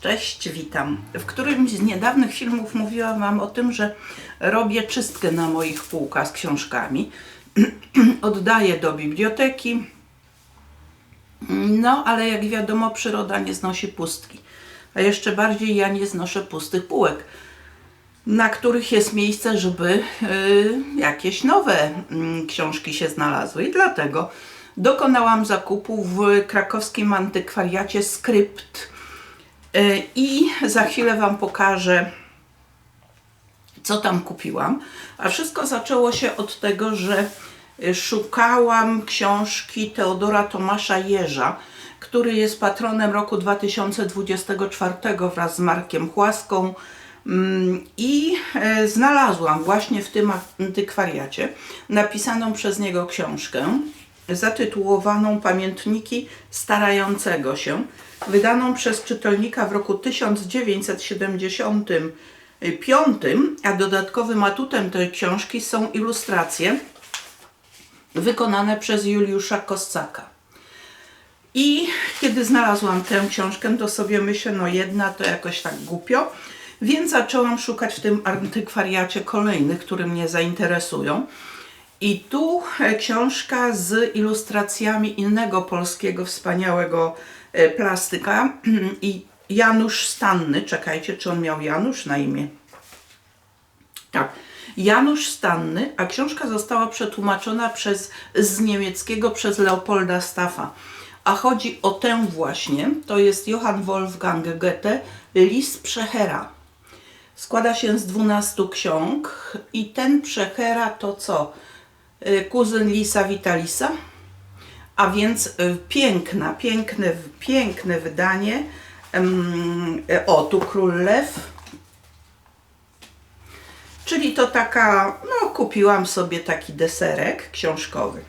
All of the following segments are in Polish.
Cześć, witam. W którymś z niedawnych filmów mówiłam Wam o tym, że robię czystkę na moich półkach z książkami. Oddaję do biblioteki. No, ale jak wiadomo, przyroda nie znosi pustki. A jeszcze bardziej ja nie znoszę pustych półek, na których jest miejsce, żeby y, jakieś nowe mm, książki się znalazły. I dlatego dokonałam zakupu w krakowskim antykwariacie Skrypt. Y, I za chwilę Wam pokażę, co tam kupiłam. A wszystko zaczęło się od tego, że y, szukałam książki Teodora Tomasza Jerza, który jest patronem roku 2024 wraz z Markiem Chłaską. Mm, I e, znalazłam właśnie w tym antykwariacie napisaną przez niego książkę zatytułowaną Pamiętniki starającego się, wydaną przez czytelnika w roku 1975, a dodatkowym atutem tej książki są ilustracje wykonane przez Juliusza Kossaka. I kiedy znalazłam tę książkę, to sobie myślę, no jedna to jakoś tak głupio, więc zaczęłam szukać w tym antykwariacie kolejnych, które mnie zainteresują. I tu e, książka z ilustracjami innego polskiego wspaniałego e, plastyka i Janusz Stanny. Czekajcie, czy on miał Janusz na imię? Tak. Janusz Stanny, a książka została przetłumaczona przez, z niemieckiego przez Leopolda Staffa. A chodzi o tę właśnie, to jest Johann Wolfgang Goethe, List Przechera. Składa się z 12 ksiąg i ten Przechera to co? Y, Kuzyn Lisa Vitalisa? A więc y, piękna, piękne, piękne wydanie. Y, O, tu Król Lew. Czyli to taka, no kupiłam sobie taki deserek książkowy.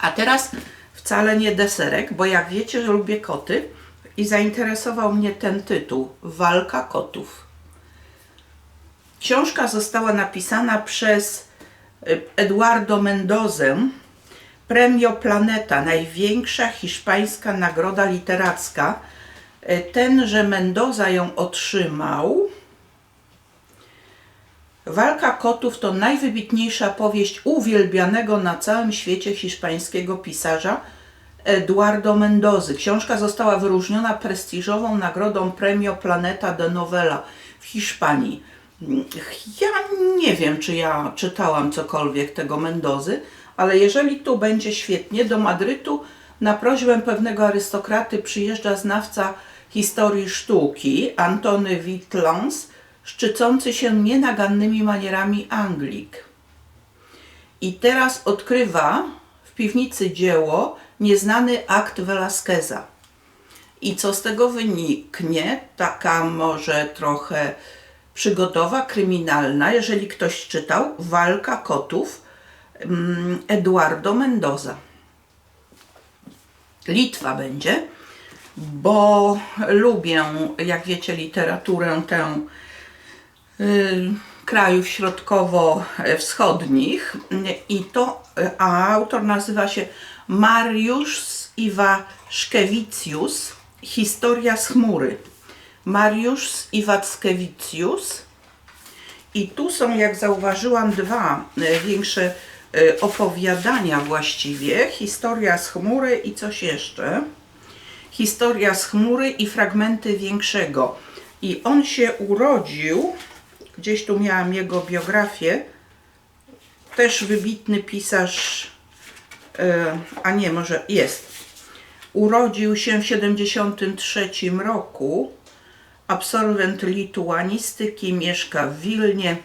A teraz wcale nie deserek, bo jak wiecie, że lubię koty i zainteresował mnie ten tytuł Walka kotów. Książka została napisana przez Eduardo Mendozę, Premio Planeta, największa hiszpańska nagroda literacka. Y, Tenże Mendoza ją otrzymał. Walka kotów to najwybitniejsza powieść uwielbianego na całym świecie hiszpańskiego pisarza Eduardo Mendozy. Książka została wyróżniona prestiżową nagrodą Premio Planeta de Novela w Hiszpanii. Ja nie wiem, czy ja czytałam cokolwiek tego Mendozy, ale jeżeli tu będzie świetnie, do Madrytu na prośbę pewnego arystokraty przyjeżdża znawca historii sztuki Antony Witlans, szczycący się nienagannymi manierami Anglik. I teraz odkrywa w piwnicy dzieło nieznany akt Velasqueza. I co z tego wyniknie? Taka może trochę przygodowa, kryminalna, jeżeli ktoś czytał, Walka kotów mm, Eduardo Mendoza. Litwa będzie, bo lubię, jak wiecie, literaturę tę y, krajów środkowo-wschodnich i to, a autor nazywa się Mariusz Iwaszkiewicz, Historia z chmury. Mariusz Iwaszkiewicz i tu są, jak zauważyłam, dwa e, większe e, opowiadania właściwie. Historia z chmury i coś jeszcze. Historia z chmury i fragmenty większego. I on się urodził, gdzieś tu miałam jego biografię, też wybitny pisarz, e, a nie, może jest. Urodził się w 73 roku, absolwent lituanistyki, mieszka w Wilnie,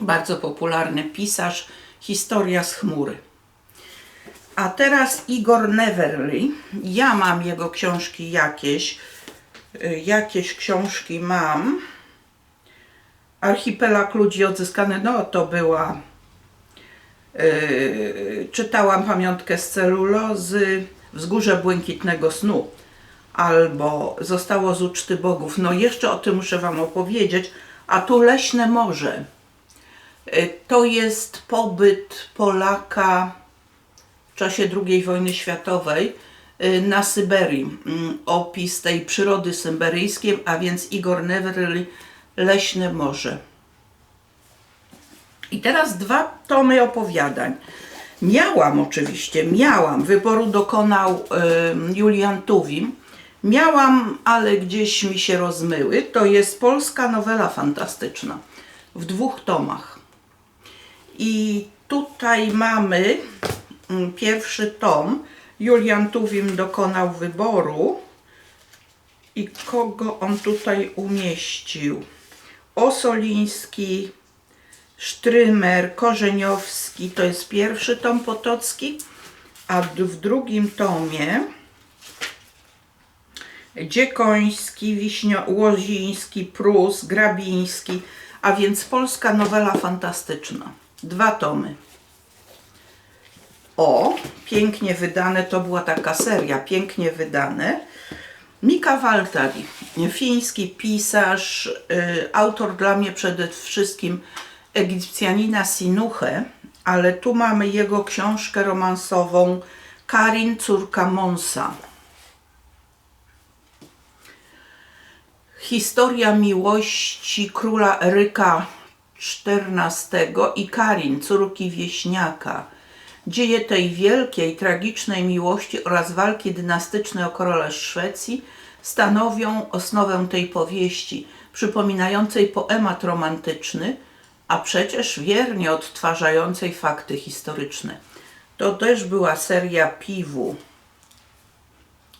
bardzo popularny pisarz, historia z chmury. A teraz Igor Neverly. Ja mam jego książki jakieś. y, Jakieś książki mam. Archipelag ludzi odzyskany, no to była. Yy, czytałam pamiątkę z celulozy, Wzgórze błękitnego snu, albo Zostało z uczty bogów. No jeszcze o tym muszę Wam opowiedzieć. A tu Leśne Morze. Yy, To jest pobyt Polaka w czasie II wojny światowej y, na Syberii. Mm, Opis tej przyrody syberyjskiej, a więc Igor Neverly, Leśne Morze. I teraz dwa tomy opowiadań. Miałam oczywiście, miałam, wyboru dokonał y, Julian Tuwim. Miałam, ale gdzieś mi się rozmyły. To jest polska nowela fantastyczna w dwóch tomach. I tutaj mamy mm, pierwszy tom. Julian Tuwim dokonał wyboru. I kogo on tutaj umieścił? Osoliński, Sztrymer, Korzeniowski, to jest pierwszy tom Potocki, a w drugim tomie Dziekoński, Wiśnio, Łoziński, Prus, Grabiński, a więc polska nowela fantastyczna. Dwa tomy. O, pięknie wydane, to była taka seria, pięknie wydane. Mika Waltari, fiński pisarz, y, autor dla mnie przede wszystkim Egipcjanina Sinuche, ale tu mamy jego książkę romansową Karin, córka Monsa. Historia miłości króla Eryka XIV i Karin, córki wieśniaka. Dzieje tej wielkiej, tragicznej miłości oraz walki dynastyczne o króla Szwecji stanowią osnowę tej powieści, przypominającej poemat romantyczny, a przecież wiernie odtwarzającej fakty historyczne. To też była seria piwu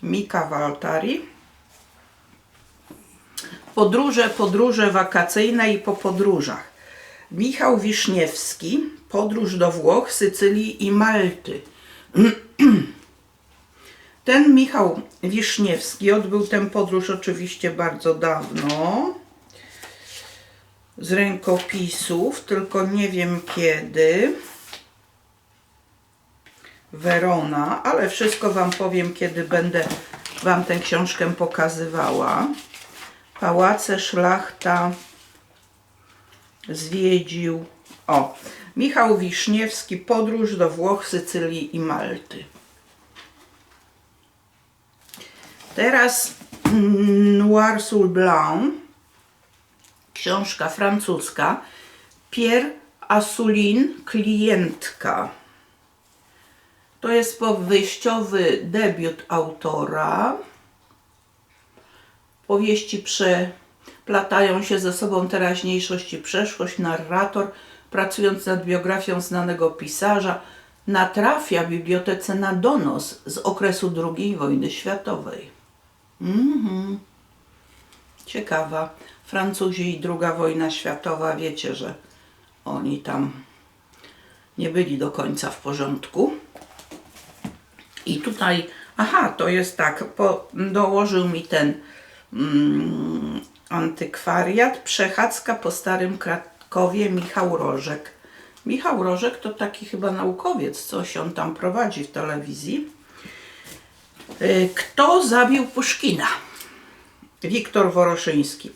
Mika Waltari. Podróże, podróże wakacyjne i po podróżach. Michał Wiszniewski, podróż do Włoch, Sycylii i Malty. Ten Michał Wiszniewski odbył tę podróż oczywiście bardzo dawno z rękopisów, tylko nie wiem kiedy. Werona, ale wszystko Wam powiem, kiedy będę Wam tę książkę pokazywała. Pałace, szlachta, zwiedził. O, Michał Wiszniewski, podróż do Włoch, Sycylii i Malty. Teraz Noir sur Blanc, książka francuska. Pierre Assulin, klientka. To jest powieściowy debiut autora. Powieści przeplatają się ze sobą teraźniejszość i przeszłość. Narrator, pracując nad biografią znanego pisarza, natrafia w bibliotece na donos z okresu II wojny światowej. Mhm. Ciekawa. Francuzi i II wojna światowa, wiecie, że oni tam nie byli do końca w porządku. I tutaj, aha, to jest tak, po, dołożył mi ten mm, antykwariat, przechadzka po Starym Krakowie, Michał Rożek. Michał Rożek to taki chyba naukowiec, coś on tam prowadzi w telewizji. Y, Kto zabił Puszkina? Wiktor Woroszyński.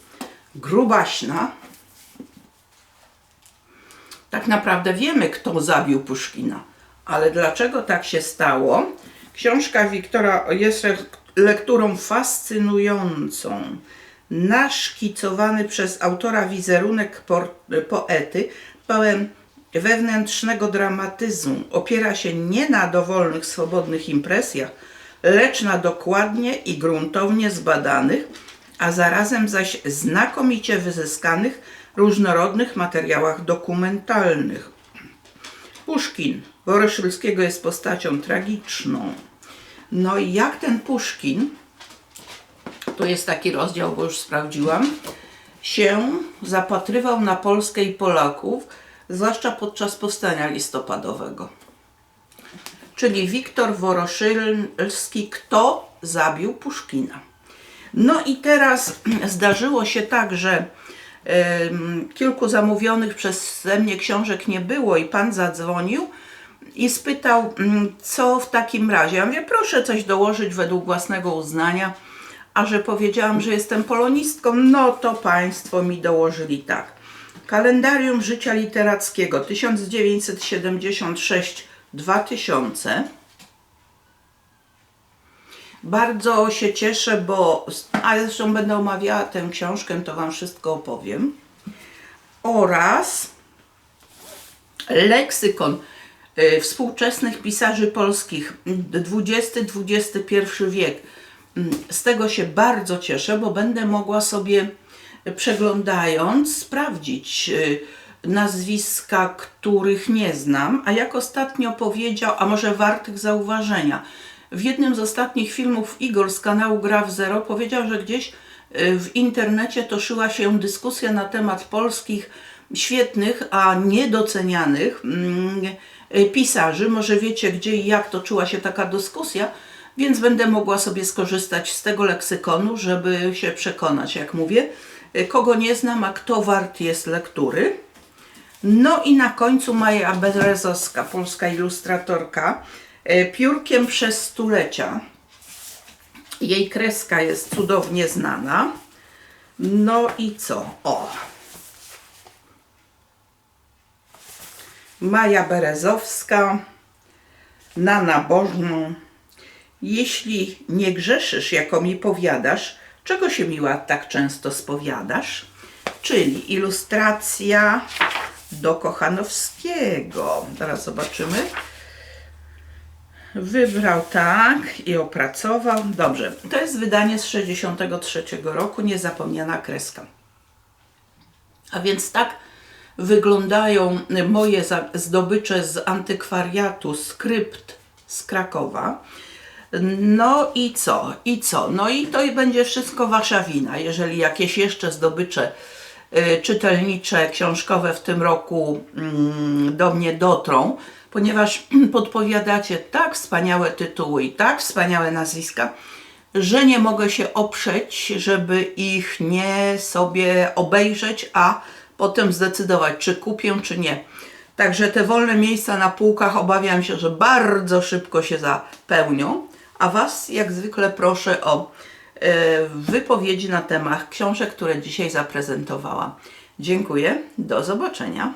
Grubaśna. Tak naprawdę wiemy, kto zabił Puszkina, ale dlaczego tak się stało? Książka Wiktora jest lekturą fascynującą. Naszkicowany przez autora wizerunek poety, pełen wewnętrznego dramatyzmu, opiera się nie na dowolnych, swobodnych impresjach, lecz na dokładnie i gruntownie zbadanych, a zarazem zaś znakomicie wyzyskanych, różnorodnych materiałach dokumentalnych. Puszkin Woroszylskiego jest postacią tragiczną. No i jak ten Puszkin, to jest taki rozdział, bo już sprawdziłam, się zapatrywał na Polskę i Polaków, zwłaszcza podczas powstania listopadowego. Czyli Wiktor Woroszylski, kto zabił Puszkina. No i teraz zdarzyło się tak, że em, kilku zamówionych przeze mnie książek nie było i pan zadzwonił i spytał, mm, co w takim razie. Ja mówię, proszę coś dołożyć według własnego uznania, a że powiedziałam, że jestem polonistką, no to państwo mi dołożyli tak. Kalendarium życia literackiego 1976-2000 Bardzo się cieszę, bo, a zresztą będę omawiała tę książkę, to Wam wszystko opowiem. Oraz leksykon współczesnych pisarzy polskich XX-XXI wiek. Mm, Z tego się bardzo cieszę, bo będę mogła sobie y, przeglądając sprawdzić y, nazwiska, których nie znam, a jak ostatnio powiedział, a może wartych zauważenia. W jednym z ostatnich filmów Igor z kanału Gra w Zero powiedział, że gdzieś w internecie toczyła się dyskusja na temat polskich świetnych, a niedocenianych mm, pisarzy. Może wiecie, gdzie i jak toczyła się taka dyskusja, więc będę mogła sobie skorzystać z tego leksykonu, żeby się przekonać, jak mówię, y, kogo nie znam, a kto wart jest lektury. No i na końcu Maja Berezowska, polska ilustratorka, e, piórkiem przez stulecia. Jej kreska jest cudownie znana. No i co? O! Maja Berezowska na nabożną. Jeśli nie grzeszysz, jako mi powiadasz, czego się miła tak często spowiadasz? Czyli ilustracja do Kochanowskiego. Zaraz zobaczymy. Wybrał tak i opracował. Dobrze, to jest wydanie z 63 roku, niezapomniana kreska. A więc tak wyglądają moje zdobycze z antykwariatu Skrypt z Krakowa. No i co? I co? No i to będzie wszystko wasza wina, jeżeli jakieś jeszcze zdobycze y, czytelnicze, książkowe w tym roku mm, do mnie dotrą, ponieważ podpowiadacie tak wspaniałe tytuły i tak wspaniałe nazwiska, że nie mogę się oprzeć, żeby ich nie sobie obejrzeć, a potem zdecydować, czy kupię, czy nie. Także te wolne miejsca na półkach obawiam się, że bardzo szybko się zapełnią, a Was jak zwykle proszę o e, wypowiedzi na temat książek, które dzisiaj zaprezentowałam. Dziękuję, do zobaczenia.